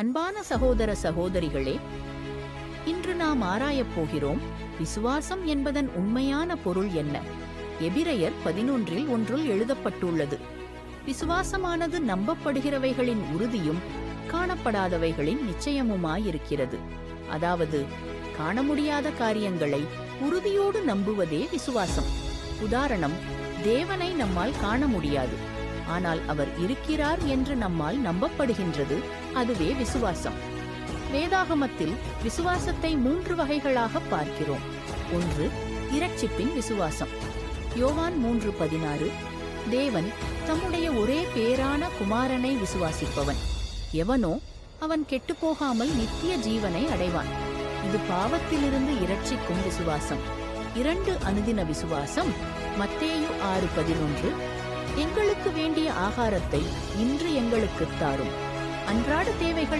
அன்பான சகோதர சகோதரிகளே இன்று நாம் ஆராயப் போகிறோம் விசுவாசம் என்பதன் உண்மையான பொருள் என்ன? எபிரையர் பதினொன்றில் ஒன்றில் எழுதப்பட்டுள்ளது. விசுவாசமானது நம்பப்படுகிறவைகளின் உறுதியும் காணப்படாதவைகளின் நிச்சயமுமாயிருக்கிறது. அதாவது காண முடியாத காரியங்களை உறுதியோடு நம்புவதே விசுவாசம். உதாரணம் தேவனை நம்மால் காண முடியாது ஆனால் அவர் இருக்கிறார் என்று நம்மால் நம்பப்படுகின்றது. அதுவே விசுவாசம். வேதாகமத்தில் விசுவாசத்தை மூன்று வகைகளாக பார்க்கிறோம். ஒன்று இரட்சிப்பின் விசுவாசம். யோவான் மூன்று பதினாறு தேவன் தம்முடைய ஒரே பேரான குமாரனை விசுவாசிப்பவன். எவனோ அவன் கெட்டுப்போகாமல் நித்திய ஜீவனை அடைவான். இது பாவத்திலிருந்து இரட்சிக்கும் விசுவாசம். இரண்டு அனுதின விசுவாசம் மத்தேயு ஆறு பதினொன்று எங்களுக்கு வேண்டிய ஆகாரத்தை இன்று எங்களுக்குத் தாரும். அன்றாட தேவைகள்